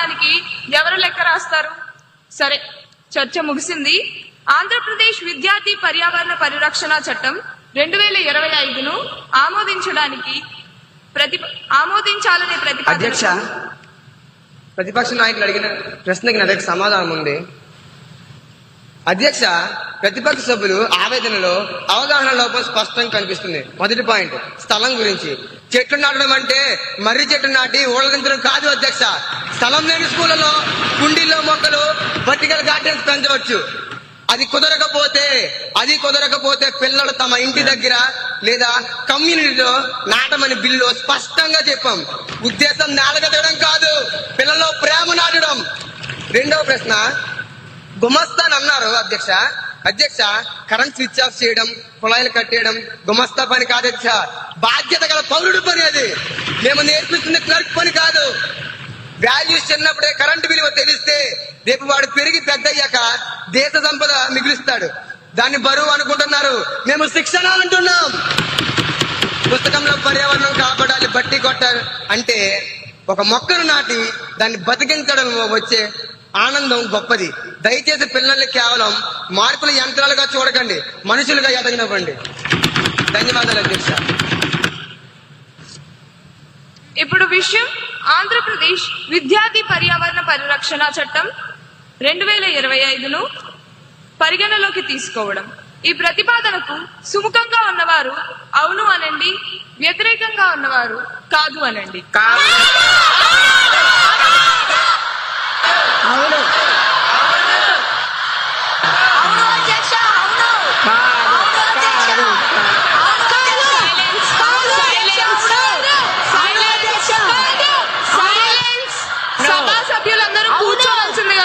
సమయానికి ఎవరు లెక్క రాస్తారు? సరే చర్చ ముగిసింది. ఆంధ్రప్రదేశ్ విద్యార్థి పర్యావరణ పరిరక్షణ చట్టం రెండు వేల ఇరవై ఐదును ఆమోదించడానికి ప్రతి ఆమోదించాలనే అధ్యక్ష ప్రతిపక్ష నాయకులు అడిగిన ప్రశ్నకి నా దగ్గర సమాధానం ఉంది. అధ్యక్ష ప్రతిపక్ష సభ్యులు ఆవేదనలో అవగాహన లోపం స్పష్టంగా కనిపిస్తుంది. మొదటి పాయింట్ స్థలం గురించి. చెట్లు నాటడం అంటే మర్రి చెట్టు నాటి ఊళ్ళదించడం కాదు అధ్యక్ష. స్థలం లేని స్కూళ్ళలో కుండీల్లో మొక్కలు వర్టికల్ గార్డెన్స్ పెంచవచ్చు. అది కుదరకపోతే అది కుదరకపోతే పిల్లలు తమ ఇంటి దగ్గర లేదా కమ్యూనిటీలో నాటమని బిల్లు స్పష్టంగా చెప్పాం. ఉద్దేశం నేలగదడం కాదు పిల్లల్లో ప్రేమ నాటడం. రెండవ ప్రశ్న గుమస్తాన్ అన్నారు అధ్యక్ష. అధ్యక్ష కరెంట్ స్విచ్ ఆఫ్ చేయడం కుళాయిలు కట్టేయడం గుమస్తా పని కాదు అధ్యక్ష బాధ్యత గల పౌరుడు పని అది. మేము నేర్పిస్తున్న క్లర్క్ పని కాదు. వాల్యూస్ చిన్నప్పుడే కరెంట్ విలువ తెలిస్తే రేపు వాడు పెరిగి పెద్దయ్యాక దేశ సంపద మిగులుస్తాడు. దాన్ని బరువు అనుకుంటున్నారు. మేము శిక్షణ అంటున్నాం. పుస్తకంలో పర్యావరణం కాపాడాలి బట్టి కొట్టారు అంటే ఒక మొక్కను నాటి దాన్ని బతికించడం వచ్చే ఆనందం గొప్పది. దయచేసి పిల్లల్ని కేవలం మార్పుల యంత్రాలుగా చూడకండి. మనుషులుగా ఎదగనివ్వండి. ధన్యవాదాలు అధ్యక్ష. ఇప్పుడు విషయం ఆంధ్రప్రదేశ్ విద్యార్థి పర్యావరణ పరిరక్షణ చట్టం రెండు వేల ఇరవై ఐదును పరిగణలోకి తీసుకోవడం. ఈ ప్రతిపాదనకు సుముఖంగా ఉన్నవారు అవును అనండి వ్యతిరేకంగా ఉన్నవారు కాదు అనండి అవును అధ్యక్ష అవును అవును అధ్యక్ష అవును అధ్యక్ష అవును అధ్యక్ష అవును అధ్యక్ష Silence! సభా సభ్యులందరూ కూర్చోవలసిందిగా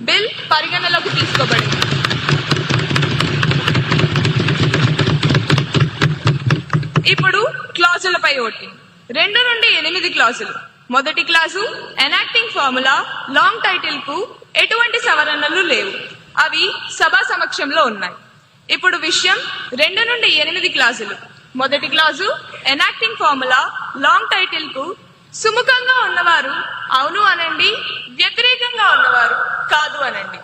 బిల్ పరిగణలోకి తీసుకోబడింది. ఇప్పుడు క్లాజులపై ఓటింగ్. రెండు నుండి ఎనిమిది క్లాజులు మొదటి క్లాసు ఎనాక్టింగ్ ఫార్ములా లాంగ్ టైటిల్కు ఎటువంటి సవరణలు లేవు. అవి సభా సమక్షంలో ఉన్నాయి. ఇప్పుడు విషయం రెండు నుండి ఎనిమిది క్లాసులు. మొదటి క్లాసు ఎనాక్టింగ్ ఫార్ములా లాంగ్ టైటిల్కు సుముఖంగా ఉన్నవారు అవును అనండి వ్యతిరేకంగా ఉన్నవారు కాదు అనండి.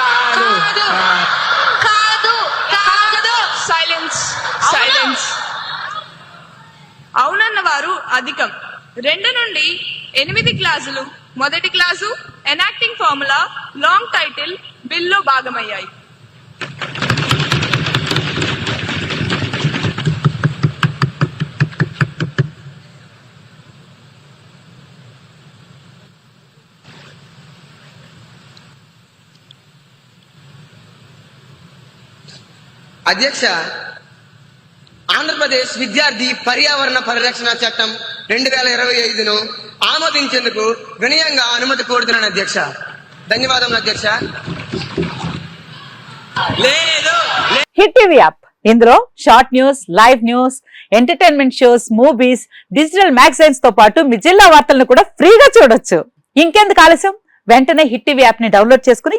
కాదు. కాదు. కాదు సైలెన్స్ సైలెన్స్. అవునన్న వారు అధికం. రెండు నుండి ఎనిమిది క్లాసులు. మొదటి class enacting formula long title బిల్లో భాగమయ్యాయి. అధ్యక్ష ఆంధ్రప్రదేశ్ విద్యార్థి పర్యావరణ పరిరక్షణ చట్టం రెండు వేల ఇరవై ఐదును ఆమోదించేందుకు వినయంగా అనుమతి కోరుతున్నాను అధ్యక్ష. ధన్యవాదములు అధ్యక్ష. లేదు హిట్ టీవీ యాప్. ఇందులో short news live news entertainment shows movies digital మ్యాగజైన్స్తో పాటు మీ జిల్లా వార్తలను కూడా ఫ్రీగా చూడొచ్చు. ఇంకెందుకు ఆలస్యం? వెంటనే హిట్ టీవీ యాప్ని డౌన్లోడ్ చేసుకుని